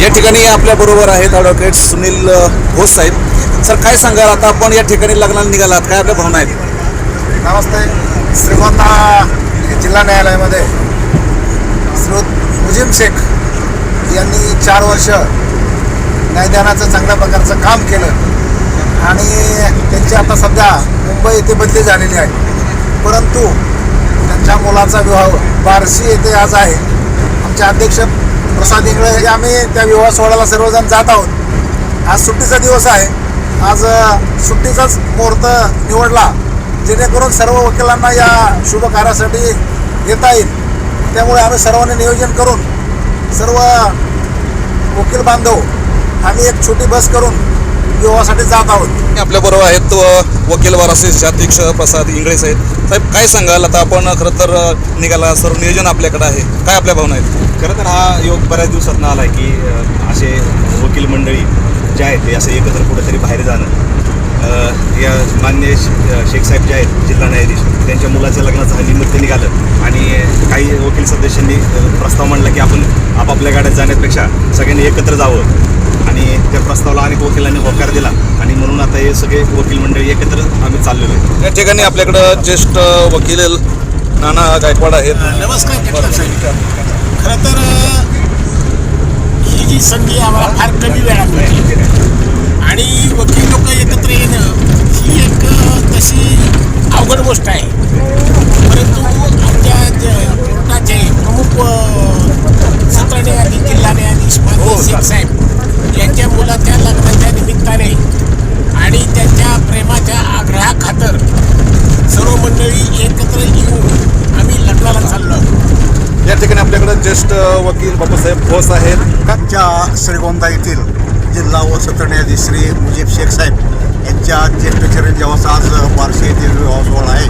या ठिकाणी आपल्या बरोबर आहेत ॲडव्होकेट सुनील घोष साहेब. सर काय सांगाल? आता आपण या ठिकाणी लग्नाला निघालात. काय आपल्या भावना आहेत? नमस्ते. श्रीगोंदा जिल्हा न्यायालयामध्ये श्रीमत मुजीम शेख यांनी चार वर्ष न्यायदानाचं चांगल्या प्रकारचं काम केलं. आणि त्यांची आता सध्या मुंबई येथे बदली झालेली आहे. परंतु त्यांच्या मुलाचा विवाह बार्शी येथे आज आहे. आमचे अध्यक्ष प्रसाद इंगळे आम्ही त्या विवाह सोहळ्याला सर्वजण जात आहोत. आज सुट्टीचा दिवस आहे. आज सुट्टीचाच मुहूर्त निवडला. जेणेकरून सर्व वकिलांना या शुभ कार्यासाठी येता येईल. त्यामुळे आम्ही सर्वांनी नियोजन करून सर्व वकील बांधव आम्ही एक छोटी बस करून विवाहासाठी जात आहोत. आपल्या बरोबर आहेत वकील वारासीचे अध्यक्ष प्रसाद इंगळे साहेब. साहेब काय सांगाल? आता आपण खरं तर निघाला सर्व नियोजन आपल्याकडे आहे. काय आपल्या भावना आहेत? खरं तर हा योग बऱ्याच दिवसात आला आहे की असे वकील मंडळी जे आहेत ते असे एकत्र कुठेतरी बाहेर जाणं. या मान्य शेख साहेब जे आहेत जिल्हा न्यायाधीश त्यांच्या मुलाच्या लग्नाचं निमित्त निघालं. आणि काही वकील सदस्यांनी प्रस्ताव मांडला की आपण आपापल्या गाड्यात जाण्यापेक्षा सगळ्यांनी एकत्र जावं. आणि त्या प्रस्तावाला अनेक वकिलांनी होकार दिला. आणि म्हणून आता हे सगळे वकील मंडळी एकत्र आम्ही चाललेलो आहे. या ठिकाणी आपल्याकडं ज्येष्ठ वकील नाना गायकवाड आहेत. नमस्कार खरं तर ही जी संधी आम्हाला फार कमी वेळात मिळाली आणि वकील लोक एकत्र येणं ही एक अ, तशी अवघड गोष्ट आहे परंतु आमच्या ज- कोर्टाचे प्रमुख अ, सत्र न्यायाधीश जिल्हा न्यायाधीश माननीय शेख साहेब यांच्या मुलाच्या लग्नाच्या निमित्ताने आणि त्यांच्या प्रेमाच्या आग्रहाखातर सर्व मंडळी एकत्र येऊन आम्ही लग्नाला चाललो आहोत या ठिकाणी आपल्याकडं ज्येष्ठ वकील बाबासाहेब घोष आहेत. आमच्या श्रीगोंदा येथील जिल्हा व सत्र न्यायाधीश श्री मुजीब शेख साहेब यांच्या ज्येष्ठचरण जेव्हाचा आज बार्शी येथील विवाह सोहळा आहे.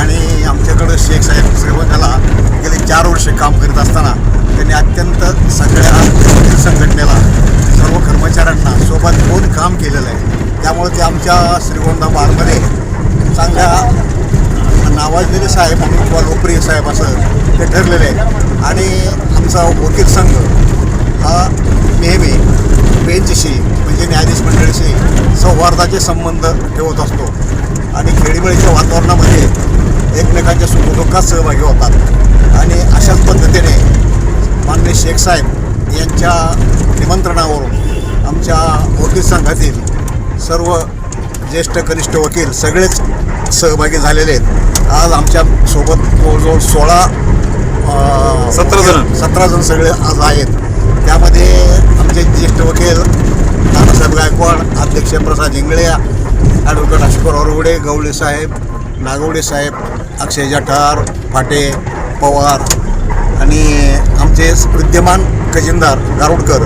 आणि आमच्याकडं शेख साहेब श्रीगोंद्याला गेले चार वर्षे काम करीत असताना त्यांनी अत्यंत सगळ्या संघटनेला सर्व कर्मचाऱ्यांना सोबत घेऊन काम केलेलं आहे त्यामुळे ते आमच्या श्रीगोंदा बारमध्ये चांगल्या नावाजलेले साहेब म्हणून किंवा लोकप्रिय साहेब असं ते ठरलेले आहे. आणि आमचा वकील संघ हा नेहमी बेंचशी म्हणजे न्यायाधीश मंडळीशी सौहार्दाचे संबंध ठेवत असतो. आणि खेळीमेळीच्या वातावरणामध्ये एकमेकांच्या सुखदुःखात सहभागी होतात. आणि अशाच पद्धतीने माननीय शेख साहेब यांच्या निमंत्रणावरून आमच्या वकील संघातील सर्व ज्येष्ठ कनिष्ठ वकील सगळेच सहभागी झालेले आहेत. आज आमच्यासोबत जवळजवळ सोळा सतरा जण. सतरा जण सगळे आज आहेत त्यामध्ये आमचे ज्येष्ठ वकील नानासाहेब गायकवाड अध्यक्ष प्रसाद इंगळे ॲडव्होकेट अशोक अरवडे गवळे साहेब नागवडे साहेब अक्षय जठार फाटे पवार आणि आमचे विद्यमान खजिनदार गारुडकर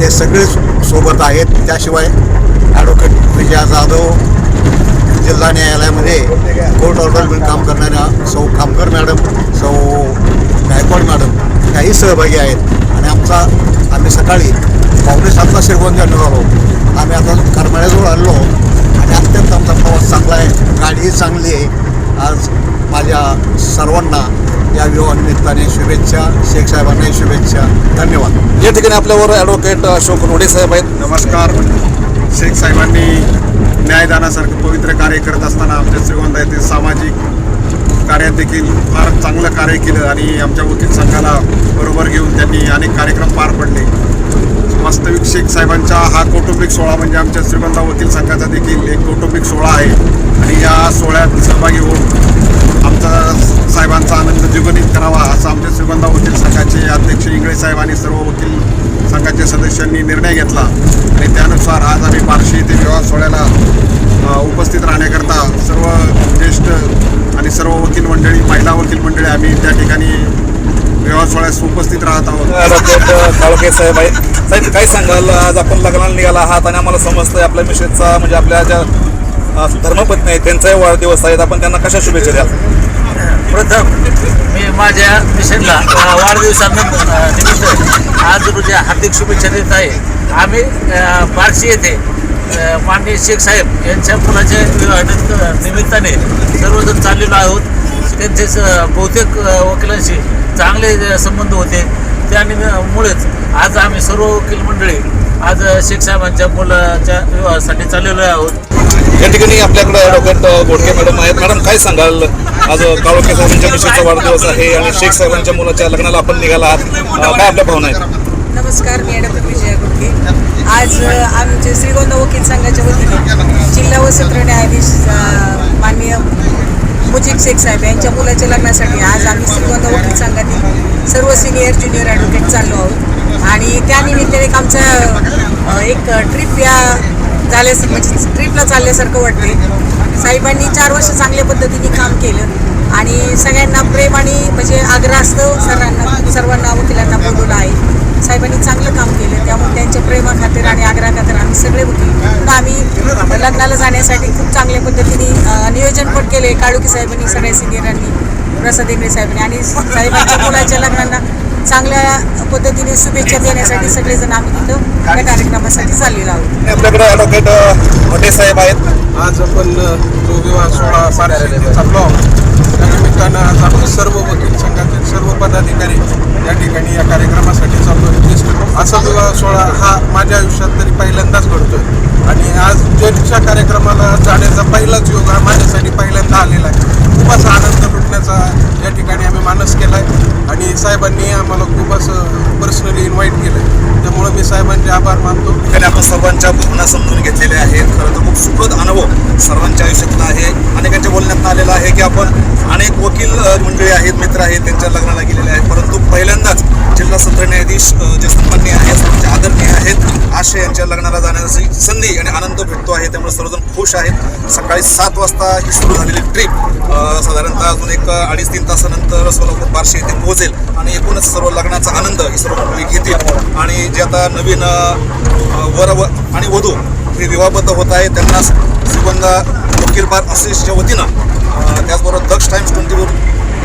हे सगळे सोबत आहेत त्याशिवाय ॲडव्होकेट विजया जाधव जिल्हा न्यायालयामध्ये कोर्ट ऑर्डर काम करणाऱ्या सौ खामकर मॅडम सौ गायकवाड मॅडम त्याही सहभागी आहेत. आणि आमचा आम्ही सकाळी पावणे सातला श्रीगोंदा निघालो आम्ही आता करमाळ्याजवळ आलो आणि अत्यंत आमचा प्रवास चांगला आहे. गाडीही चांगली आहे. आज माझ्या सर्वांना या विवाहानिमित्ताने शुभेच्छा शेख साहेबांनाही शुभेच्छा. धन्यवाद. या ठिकाणी आपल्याबरोबर ॲडव्होकेट अशोक रोडे साहेब आहेत. नमस्कार. शेख साहेबांनी न्यायदानासारखं पवित्र कार्य करत असताना आमच्या श्रीगोंदा येथील सामाजिक देखील फार चांगलं कार्य केलं आणि आमच्या वकील संघाला बरोबर घेऊन त्यांनी अनेक कार्यक्रम पार पडले. वास्तविक शेख साहेबांचा हा कौटुंबिक सोहळा म्हणजे आमच्या श्रीगोंदा वकील संघाचा देखील एक कौटुंबिक सोहळा आहे. आणि या सोहळ्यात सहभागी होऊन आमचा साहेबांचा आनंद द्विगुणित करावा असं आमच्या श्रीगोंदा वकील संघाचे अध्यक्ष इंगळे साहेब आणि सर्व वकील संघाच्या सदस्यांनी निर्णय घेतला. आणि त्यानुसार आज आम्ही बार्शी येथे विवाह सोहळ्याला उपस्थित राहण्याकरता सर्व ज्येष्ठ आणि सर्व वकील मंडळी महिला वकील मंडळी आम्ही त्या ठिकाणी विवाह सोहळ्यास उपस्थित राहत आहोत. काळके साहेब आहे साहेब काय सांगाल? आज आपण लग्नाला निघाला आहात आणि आम्हाला समजतंय आपल्या मिसेसचा म्हणजे आपल्या ज्या धर्मपत्नी आहेत त्यांचाही वाढदिवस आहेत आपण त्यांना कशा शुभेच्छा द्याल? प्रथम मी माझ्या वाढदिवसानिमित्त अ, निमित्त आज रोजी हार्दिक शुभेच्छा देत आहे. आम्ही बार्शी येथे माननीय शेख साहेब यांच्या मुलाच्या निमित्ताने सर्वजण चाललेलो आहोत. त्यांचे बहुतेक वकिलांशी चांगले संबंध होते. त्या मुळेच आज आम्ही सर्व वकील मंडळी आज शेख साहेबांच्या मुलाच्या विवाहासाठी चाललेलो आहोत. या ठिकाणी आपल्याकडे ॲडव्होकेट गोडके मॅडम आहेत. मॅडम काय सांगाल? आज काळोखे साहेबांच्या मिशेचा वाढदिवस आहे आणि शेख साहेबांच्या मुलाच्या लग्नाला आपण निघाला आहात. काय आपल्या भावना आहेत? नमस्कार मी ॲडव्होकेट विजया गुडके आज आमचे श्रीगोंदा वकील संघाच्या वतीने जिल्हा व सत्र न्यायाधीश माननीय मुजीब शेख साहेब यांच्या मुलाच्या लग्नासाठी आज आम्ही श्रीगोंदा वकील संघातील सर्व सिनियर ज्युनियर ॲडव्होकेट चाललो आहोत. आणि त्यानिमित्ताने एक आमचा एक ट्रिप या झाल्यास म्हणजे ट्रिपला चालल्यासारखं वाटते साहेबांनी चार वर्ष चांगल्या पद्धतीने काम केलं. आणि सगळ्यांना प्रेम आणि म्हणजे आग्रहास्तव सर्वांना सर्वांना वकिलांना साहेबांनी चांगलं काम केलं त्यामुळे त्यांच्या प्रेमाखातीर आणि आग्रहाखातीर आम्ही सगळे पुन्हा आम्ही लग्नाला जाण्यासाठी खूप चांगल्या पद्धतीने नियोजन पण केले काळुकी साहेबांनी सगळ्या सिनियरांनी प्रसाद इंगळे साहेबांनी आणि साहेबांच्या मुलाच्या लग्नांना चांगल्या पद्धतीने शुभेच्छा देण्यासाठी सगळेजण आम्ही तिथं या कार्यक्रमासाठी चाललेलो आहोत. आपल्याकडे ॲडव्होकेट भटे साहेब आहेत. आज आपण जो विवाह सोहळा पार चाललो आहोत त्या निमित्तानं आज आपण सर्व वकील संघातील सर्व पदाधिकारी या ठिकाणी या कार्यक्रमासाठी चाललो असा विवाह सोहळा हा माझ्या आयुष्यात तरी पहिल्यांदाच घडतोय. आणि आज जजच्या कार्यक्रमाला जाण्याचा पहिलाच योग हा माझ्यासाठी पहिल्यांदा आलेला आहे. खूप असा आनंद लुटण्याचा या ठिकाणी आम्ही मानस केला आहे आणि साहेबांनी आम्हाला खूप असं पर्सनली इन्व्हाइट केलं आहे त्यामुळं मी साहेबांचे आभार मानतो. त्याने आपण सर्वांच्या भावना समजून घेतलेल्या आहेत. खरं तर खूप सुखद अनुभव सर्वांच्या आयुष्यातला आहे. अनेकांच्या बोलण्यात आलेला आहे की आपण अनेक वकील मंडळी आहेत मित्र आहेत त्यांच्या लग्नाला गेलेले आहेत. परंतु पहिल्यांदाच जिल्हा सत्र न्यायाधीश अ, जे सन्मान्य आहेत सर्वांचे आदरणीय आहेत यांच्या लग्नाला जाण्याची संधी आणि आनंद भेटतो आहे. त्यामुळे सर्वजण खुश आहेत. सकाळी सात वाजता ही सुरू झालेली ट्रिप साधारणतः अजून एक अडीच तीन तासानंतर सोलापूर बारशे येथे पोहोचेल आणि एकूणच सर्व लग्नाचा आनंद ही सर्व मंडळी घेतील. आणि जे आता नवीन वर व आणि वधू हे विवाहबद्ध होत आहे त्यांना श्रीगोंदा वकील बार असोसिएशनच्या वतीनं त्याचबरोबर दक्ष टाइम्स ट्वेंटी फोर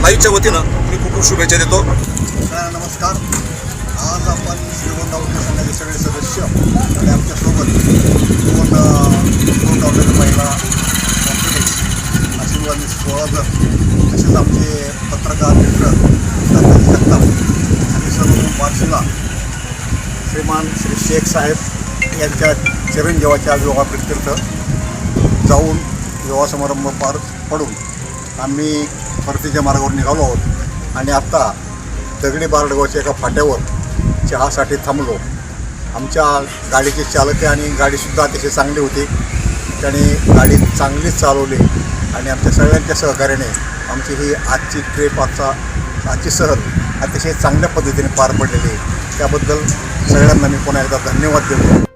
लाईव्हच्या वतीनं मी खूप खूप शुभेच्छा देतो. नमस्कार. आज आपण श्रीगोंदा संघाचे सगळे सदस्य आणि आमच्यासोबत दोन दोन गावलेल्या महिला कॉन्फिडन्स आशीर्वादी सोळा जण तसेच आमचे पत्रकार मित्र दादाजी जगताप आणि सर्व बार्शीला श्रीमान श्री शेख साहेब यांच्या चिरंजीवाच्या विवाहाप्रित्यर्थ जाऊन विवाह समारंभ पार पडून आम्ही परतीच्या मार्गावर निघालो आहोत. आणि आत्ता दगडी बारडगावच्या एका फाट्यावर चहासाठी थांबलो. आमच्या गाडीचे चालक आणि गाडीसुद्धा अतिशय चांगली होती. त्याने गाडी चांगलीच चालवली आणि आमच्या सगळ्यांच्या सहकार्याने आमची ही आजची ट्रिप आजचा आजची सहल अतिशय चांगल्या पद्धतीने पार पडलेली आहे. त्याबद्दल सगळ्यांना मी पुन्हा एकदा धन्यवाद देतो.